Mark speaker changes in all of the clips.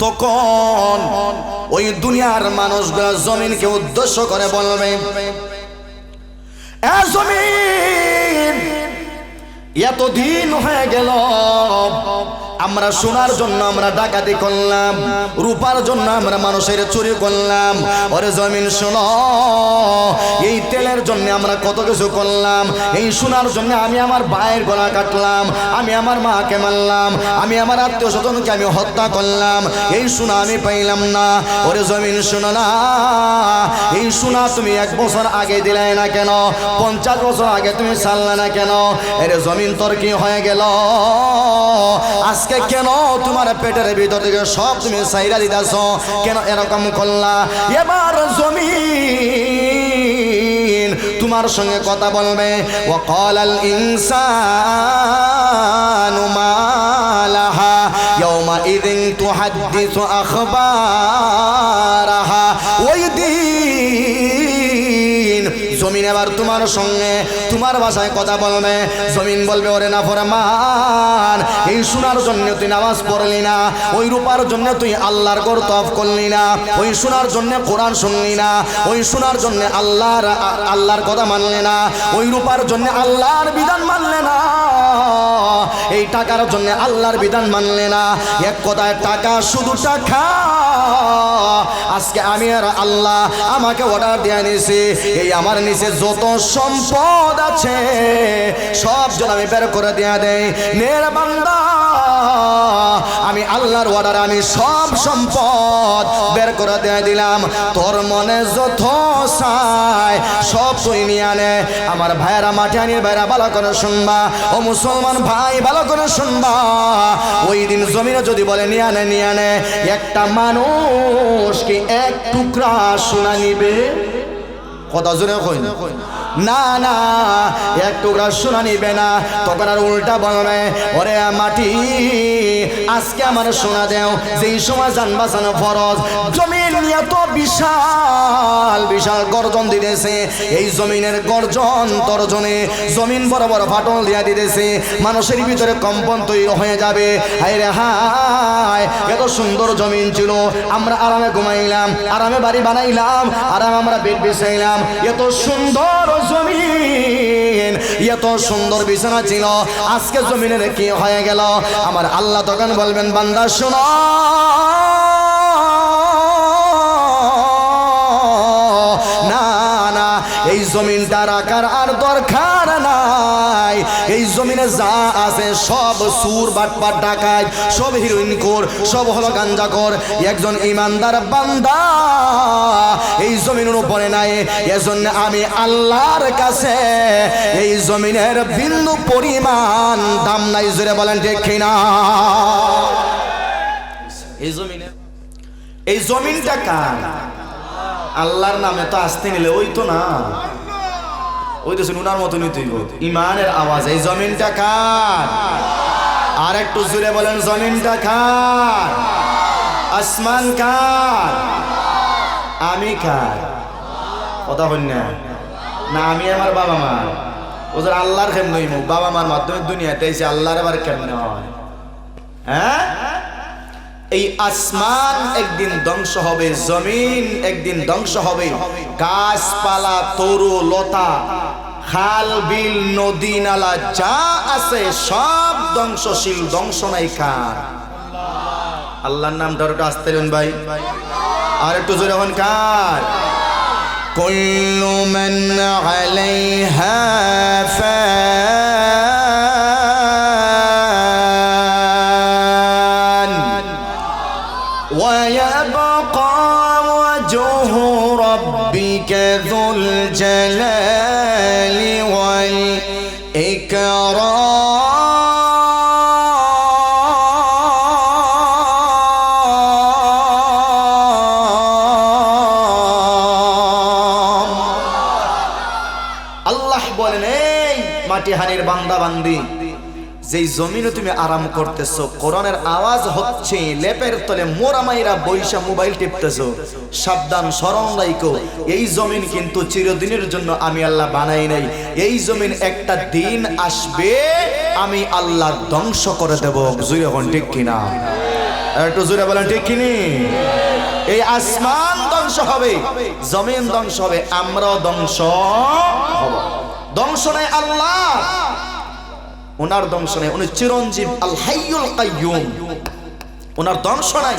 Speaker 1: তখন ওই দুনিয়ার মানুষগুলো জমিনকে উদ্দেশ্য করে বলবে এত এতদিন হয়ে গেল আমরা সোনার জন্য আমরা ডাকাতি করলাম, রূপার জন্য আমরা মানুষের চুরি করলাম। ওরে জমিন শোনো, এই তেলের জন্য আমরা কত কিছু করলাম, এই সোনার জন্য আমি আমার ভাইয়ের গলা কাটলাম, আমি আমার মাকে মারলাম, আমি আমার আত্মীয় স্বজনকে আমি হত্যা করলাম। এই সোনা আমি পাইলাম না। ওরে জমিন শোনো না, এই সোনা তুমি এক বছর আগে দিলে না কেন? পঞ্চাশ বছর আগে তুমি সারলে না কেন? এর জমিন তোর কি হয়ে গেল? আজকে কেন তোমার পেটের ভিতর থেকে সব তুমি সাইরা দিতেছ? কেন এরকম করলা? এবার জমি তোমার সঙ্গে কথা বলবে। ও কলাল ইনসানু মালাহা ইয়াউমা ইদিন তুহাদ্দিসু আখবারাহা। ওই দিন জমিন এবার তোমার সঙ্গে, তোমার ভাষায় কথা বলবে। জমিন বলবে, ওরে না ফরমান, এই শোনার জন্য তুই নামাজ পড়লি না, ওই রূপার জন্য তুই আল্লাহর কর্তব করলি না, ওই শোনার জন্য কোরআন শুনলি না, ওই শোনার জন্য আল্লাহর আল্লাহর কথা মানলে না, ওই রূপার জন্য আল্লাহর বিধান মানলে না, এই টাকার জন্য আল্লাহর বিধান মানলে না, এক কথায় টাকা শুধু টাকা। আজকে আমি আর আল্লাহ আমাকে অর্ডার দিয়ে নিছি এই আমার নিচে যত সম্পদ আছে, সব জন আমি বের করে দিয়ে দেই। নের বান্দা, আমি আল্লাহর অর্ডার আমি সব সম্পদ বের করে দিয়ে দিলাম। তোর মনে যত চাই, সব তুই নিয়ে আনে। আমার ভাইয়েরা মাঠে আনিয়ে ভাইরা ভালো করে শুনবা। ও মুসলমান ভাই, ভালো করে শুনবা। ওই দিন জমিনে যদি বলে, নিয়ে আনে নিয়ে আনে। একটা মানুষ কি এক টুকরা সোনা নিবে? কথা শুনে কই না না, এক টুকরা সোনা নিবে না। তখন আর উল্টা বলবে ওরে মাটি, আজকে আমার সোনা দেও। যেই সময় যান বাঁচানো ফরজ, জমিন এত বিশাল বিশাল গর্জন দিতেছে। এই জমিনের গর্জন তর্জনে জমিন বড় বড় ফাটল দিয়া দিতেছে। মানুষের ভিতরে কম্পন তৈরি হয়ে যাবে। হায় রে হায়, এত সুন্দর জমিন ছিল। আমরা আরামে ঘুমাইলাম, আরামে বাড়ি বানাইলাম, আরামে আমরা বেড বিছাইলাম। এত সুন্দর জমিন। এত সুন্দর বিছানা ছিল, আজকে জমিনের কি হয়ে গেল? আমার আল্লাহ তখন বলবেন, বান্দা, শোনো। না না, এই জমিনটা রাখার আর দরকার এই জমিনে যা আছে সব সুর বাটপাট ডাকায় সব হিরোইন কর সব হলো গাঞ্জা কর। একজন ইমানদার বান্দা এই জমিনের উপরে নাই এজন্য আমি আল্লাহর কাছে এই জমিনের বিন্দু পরিমাণ দাম নাই জোরে বলেন ঠিক কিনা? এই জমিনে? এই জমিনটা কার? আল্লাহর নামে তো আসতে নিলে ওই তো না। ওই তো উনার মতনই তুই ইমানের আওয়াজ, এই জমিনটা কার? আর একটু জুড়ে বলেন, জমিনটা কার? আসমান কার? আমি কার? কথা হন না। আমি আমার বাবা মা। ওদের আল্লাহর কেমন মুখ বাবা মার মাধ্যমে দুনিয়াতে এসে আল্লাহর আবার কেমনে হয়। হ্যাঁ? এই আসমান একদিন ধ্বংস হবে, জমিন একদিন ধ্বংস হবে। গাছপালা, তরু, লতা খাল বিল নদী নালা যা আছে সব ধ্বংসশীল ধ্বংস নাই কার আল্লাহর নাম ধরটা আসতে ভাই আর একটু জোরে হন কার كل من عليها فان ويبقى وجه ربك ذو الجلال والإكرام আল্লাহ বলেন এই মাটি হানির বান্দা বান্দি যেই জমিনে তুমি আরাম করতেছো, কোরআনের আওয়াজ হচ্ছে লেপের তলে মোরা মাইরা বৈশা মোবাইল টিপতেছো। সাবধান, স্মরণ রাইকো এই জমিন কিন্তু চিরদিনের জন্য আমি আল্লাহ বানাই নাই। এই জমিন একটা দিন আসবে, আমি আল্লাহ ধ্বংস করে দেব। জুড়ে হন, ঠিক কিনা? একটু জোরে বলেন, ঠিক কিনি? এই আসমান ধ্বংস হবে, জমিন ধ্বংস হবে, আমরাও ধ্বংস হব। ধ্বংস নেই আল্লাহ। ওনার ধ্বংস নাই উনি চিরঞ্জীব আল হাইয়ুল কাইয়ুম। ওনার ধ্বংস নাই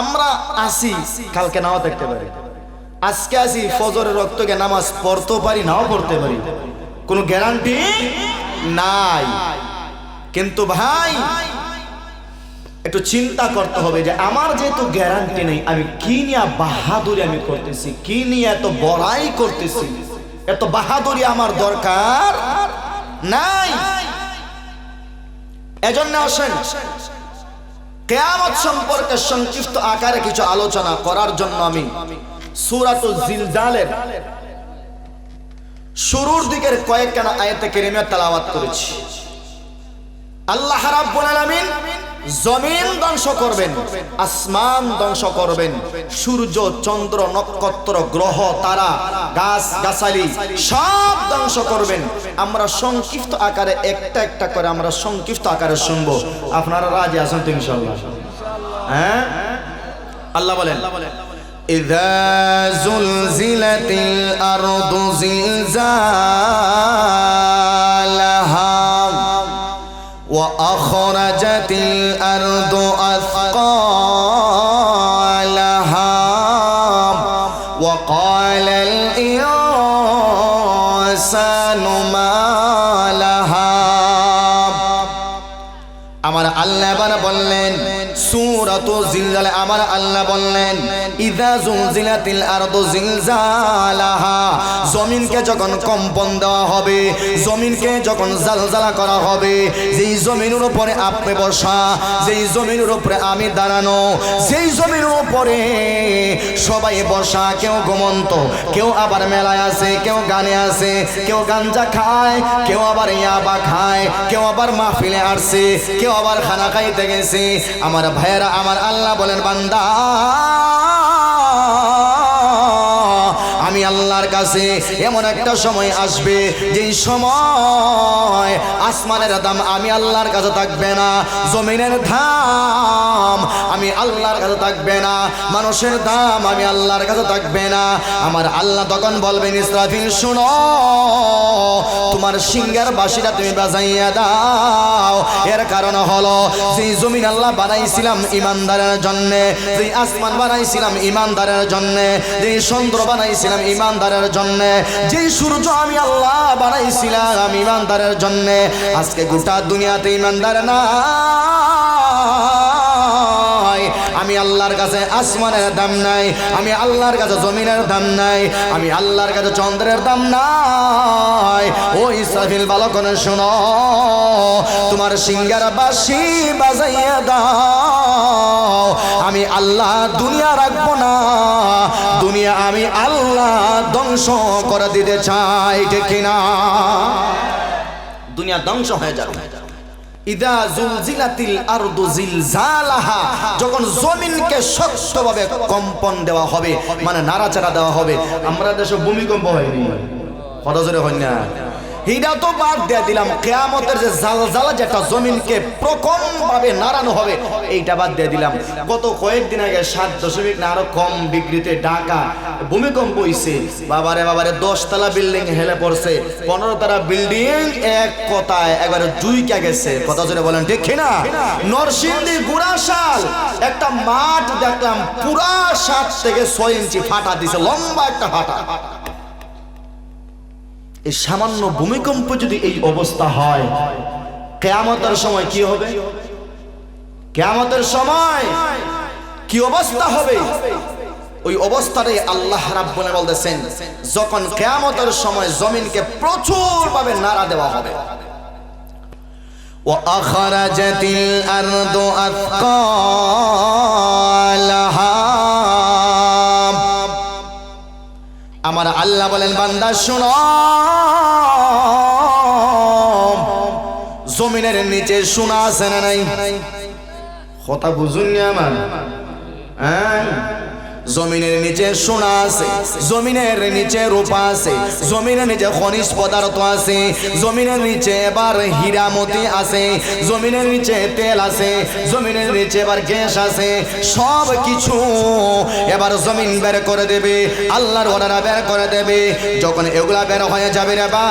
Speaker 1: আমরা আসি, কালকে নাও দেখতে পারি। আজকে আসি, ফজরের রক্তকে নামাজ পড়তেও পারি, নাও পড়তে পারি। কোনো গ্যারান্টি নাই। কিন্তু ভাই, একটু চিন্তা করতে হবে যে আমার যেহেতু গ্যারান্টি নেই, আমি কি নিয়ে বাহাদুরি আমি করতেছি, কি নিয়ে এত বড়াই করতেছি? এত বাহাদুরি আমার দরকার নাই। এজন্য আসেন। কেয়ামত সম্পর্কে সংক্ষিপ্ত আকারে কিছু আলোচনা করার জন্য আমি সুরাতুল শুরুর দিকের কয়েকখানা আয়াতে কেরিমে তালাবাদ করেছি। আল্লাহ রাব্বুল জমিন ধ্বংস করবেন আসমান ধ্বংস করবেন সূর্য চন্দ্র নক্ষত্র গ্রহ তারা গাছ গাছালি সব ধ্বংস করবেন আমরা সংক্ষিপ্ত আকারে একটা একটা করে আমরা সংক্ষিপ্ত আকারে শুনবো আপনারা রাজি আছেন তো ইনশাআল্লাহ হ্যাঁ আল্লাহ বলেন إذا زلزلت الأرض زلزالها وأخرجت الأرض أثقالها وقال الإنسان ما لها আমার আল্লাহ এবার বললেন সূরাত জিলজাল আমার আল্লাহ বললেন ইদা জুলজিলাতিল আরদু জিলজালাহা। জমিনকে যখন কম্পন দেওয়া হবে, জমিনকে যখন জালজালা করা হবে, যেই জমিনের উপরে আপনি বসা, যেই জমিনের উপরে আমি দাঁড়ানো সেই জমিনের উপরে সবাই বসা, কেউ ঘুমন্ত, কেউ আবার মেলায় আছে কেউ গানে আছে কেউ গাঞ্জা খায়, কেউ আবার ইয়াবা খায়, কেউ আবার মাহফিলে আসছে কেউ আবার খানা খাইতে গেছে। আমার ভাইয়েরা, আমার আল্লাহ বলেন, বান্দা আল্লাহর কাছে এমন একটা সময় আসবে যেই সময় আসমানের দাম আমি আল্লাহর কাছে থাকবে না, জমিনের দাম আমি আল্লাহর কাছে থাকবে না, মানুষের দাম আমি আল্লাহর কাছে থাকবে না। আমার আল্লাহ তখন বলবেন, ইসরাফিল, শুনো, তোমার সিঙ্গার বাসিটা তুমি বাজাইয়া দাও। এর কারণ হলো, যেই জমিন আল্লাহ বানাইছিলাম ইমানদারের জন্যে, যেই আসমান বানাইছিলাম ইমানদারের জন্যে, যেই চন্দ্র বানাইছিলাম ইমানদারের জন্য। যেই সূর্য আমি আল্লাহ বানাইছিলাম ইমানদারের জন্য। আজকে গোটা দুনিয়াতে ইমানদার না আমি আল্লাহর কাছে আসমানের দাম নাই, আমি আল্লাহর কাছে জমিনের দাম নাই, আমি আল্লাহর কাছে চন্দ্রের দাম নাই। ও ইসরাফিল বালকনে শোনো, তোমার সিঙ্গার বাসি বাজাইয়া দাও। আমি আল্লাহ দুনিয়া রাখব না, দুনিয়া আমি আল্লাহ ধ্বংস করে দিতে চাই, ঠিক কিনা? দুনিয়া ধ্বংস হয়ে যাবে। ইদা জুলজিলাতিল আরদু জিলজালাহা, যখন জমিনকে শক্তভাবে কম্পন দেওয়া হবে মানে নাড়াচাড়া দেওয়া হবে, আমরা দেশে ভূমিকম্প হয়নি। কত জোরে হয় না। হিডা তো বাদ দিয়ে দিলাম, কেয়ামতের যে জালজালা যেটা জমিনকে প্রকম ভাবে নাড়ানো হবে, এইটা বাদ দিয়ে দিলাম। গত কয়েকদিন আগে সাত দশমিক না আরও কম বিক্রিতে ঢাকা ভূমিকম্প হইছে। বাবারে বাবারে, দশতলা বিল্ডিং হেলে পড়ছে। পনেরো তলা বিল্ডিং এক কথায় একবারে জুইকা গেছে। কথা জোরে বলেন, ঠিক না? নরসিংদী গুড়াশাল, একটা মাঠ দেখলাম, পুরা সাত থেকে ছয় ইঞ্চি ফাটা দিছে, লম্বা একটা ফাটা। এই সামান্য ভূমিকম্প যদি এই অবস্থা হয় কেয়ামতের সময় কি হবে কেয়ামতের সময় কি অবস্থা হবে ওই অবস্থাটাই আল্লাহ রাব্বুল বলতেছেন যখন কেয়ামতের সময় জমিনকে প্রচুর ভাবে নাড়া দেওয়া হবে وأخرجت الأرض أثقالها আমার আল্লাহ বলেন, বান্দা, শুনো। জমিনের নিচে শোনা আছে না নাই? কথা বুঝুন আমার। হ্যাঁ? জমিনের নিচে সোনা আছে, জমিনের নিচে রূপা আছে, জমিনের নিচে খনিজ পদার্থ আছে, জমিনের নিচে এবার হীরামতি আছে, জমিনের নিচে তেল আছে, জমিনের নিচে এবার গ্যাস আছে, সব কিছু এবার জমিন বের করে দেবে, আল্লাহর ওনারা বের করে দেবে, যখন এগুলা বের হয়ে যাবে রে বা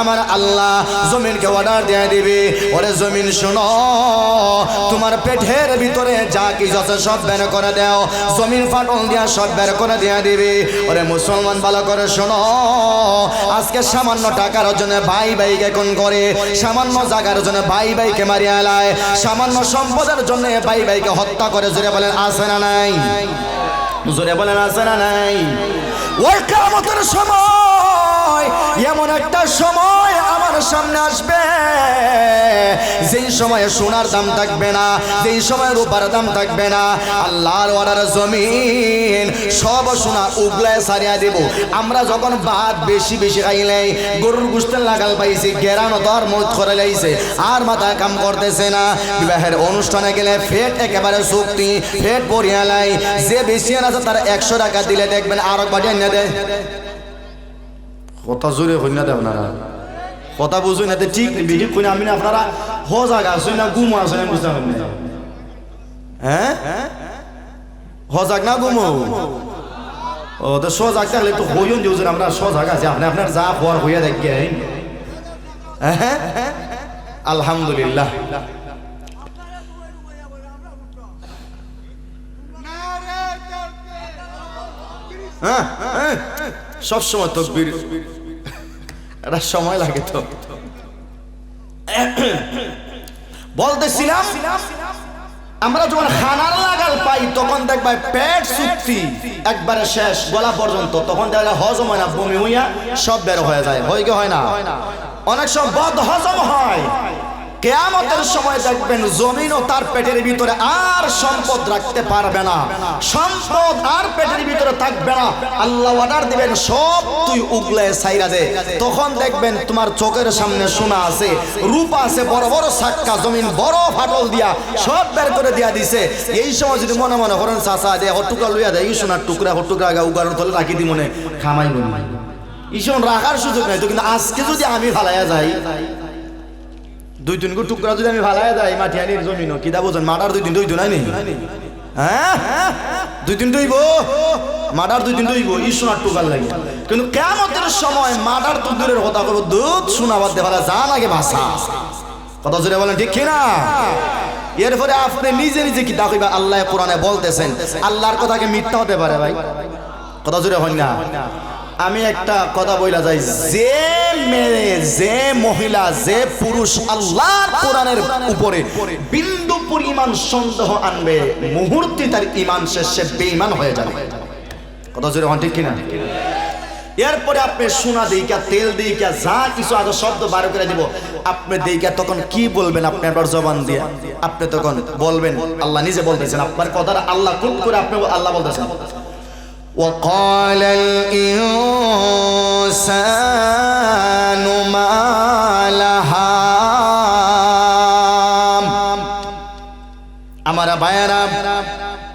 Speaker 1: আমার আল্লাহ জমিনকে অর্ডার দিয়ে দিবে। ওরে জমিন শোনো, তোমার পেটের ভিতরে যা কিছু আছে সব বের করে দাও। জমিন ফাটল দিয়া সব বের করে দিয়ে দিবে। ওরে মুসলমান ভালো করে শোনো, আজকে সামান্য টাকার জন্য ভাই ভাইকে কোন করে, সামান্য জায়গার জন্য ভাই ভাইকে মারিয়া এলায়, সামান্য সম্পদের জন্য ভাই ভাইকে হত্যা করে জোরে বলেন আসে না নাই? জোরে বলেন আসে না নাই? ওই কামতের সময় এমন একটা সময় আমার সামনে আসবে। যেই সময় সোনার দাম থাকবে না, যেই সময় রূপার দাম থাকবে না, আল্লাহর অর্ডার জমিন সব সোনা উগলায় সারিয়া দেব। আমরা যখন ভাত বেশি বেশি খাইলে, গরুর গুস্তের লাগাল পাইছি, গেরানো দর মত করে লাইছে, আর মাথা কাম করতেছে না। বিবাহের অনুষ্ঠানে গেলে ফেট একেবারে শক্তি ফেট পরিয়া লাই যে বেশি আছে তার একশো টাকা দিলে দেখবেন আরও বাড়ি এনে দেয়। কথা জোরে হই না না কথা বুঝুই না ঠিক বেশি কই আমি না আপনারা হ জায়গা আসুন না, গুম আসুন আমি বুঝতে পারি হ্যাঁ? হজাক না গুমো? ও, তো সজাগ থাকলে তো হইন যে আমরা সজাগ আছে, আপনি আপনার যা হওয়ার হইয়া দেখে হ্যাঁ? আলহামদুলিল্লাহ। হ্যাঁ? হ্যাঁ? সবসময় তকবির একটা সময় লাগে তো। বলতেছিলাম, আমরা যখন খানার লাগাল পাই, তখন দেখবা পেট সুক্তি একবারে শেষ গলা পর্যন্ত। তখন দেখা হজম হয় না, বমি হইয়া সব বের হয়ে যায়। হয় কি হয় না? অনেক সব বদ হজম হয়। কেয়ামতের সময় দেখবেন জমিন ও তার পেটের ভিতরে আর সম্পদ রাখতে পারবে না। সম্পদ আর পেটের ভিতরে থাকবে না। আল্লাহ অর্ডার দিবেন, সব তুই উগলে সাইরা দে। তখন দেখবেন তোমার চোখের সামনে সোনা আছে, রূপ আছে, বড় বড় সাক্কা জমিন, বড় ফাটল দিয়া সব বের করে দিয়া দিছে। এই সময় যদি মনে মনে করেন, চাচা, দে হটুকরা লইয়া দেয় এই সোনার টুকরা হটুকরা আগা উগার তলে রাখি দি মনে খামাই মনে ইসন রাখার সুযোগ নাই তো, কিন্তু আজকে যদি আমি ফালাইয়া যাই দুই তিন টুকরা যদি আমি ভালাই যাই মাটি আনির জমিন কিতা বোঝেন মাটার দুই দিন দুই দিন আইনি হ্যাঁ? দুই দিন দইব? মাটার দুই দিন দইব সোনার টুকার লাগে। কিন্তু কেমতের সময় মাটার তো দূরের কথা করব দুধ শোনা বাদ দেওয়া যা লাগে ভাষা। কথা জুড়ে বলেন, ঠিক কিনা? এরপরে আপনি নিজে নিজে কি দাখিবা আল্লাহ কোরআনে বলতেছেন, আল্লাহর কথাকে মিথ্যা হতে পারে ভাই। কথা জুড়ে হন না? আমি একটা কথা বইলা যাই। যে মেয়ে, যে মহিলা, যে পুরুষ আল্লাহর কোরআনের উপরে বিন্দু পরিমাণ সন্দেহ আনবে, মুহূর্তে তার ইমান শেষ শেষে বেঈমান হয়ে যাবে। কথা জোরে হন ঠিক কিনা? এরপরে আপনি সোনা দিইকা, তেল দিইকা, যা কিছু আগে শব্দ বার করে দিব। আপনি দিইকা তখন কি বলবেন আপনি আপনার জবান দিয়ে? আপনি তখন বলবেন, আল্লাহ নিজে বলতেছেন, আপনার কথাটা আল্লাহ কুল করে আপনি আল্লাহ বলতেছেন। وقال الإنسان ما لها আমার ভাইয়েরা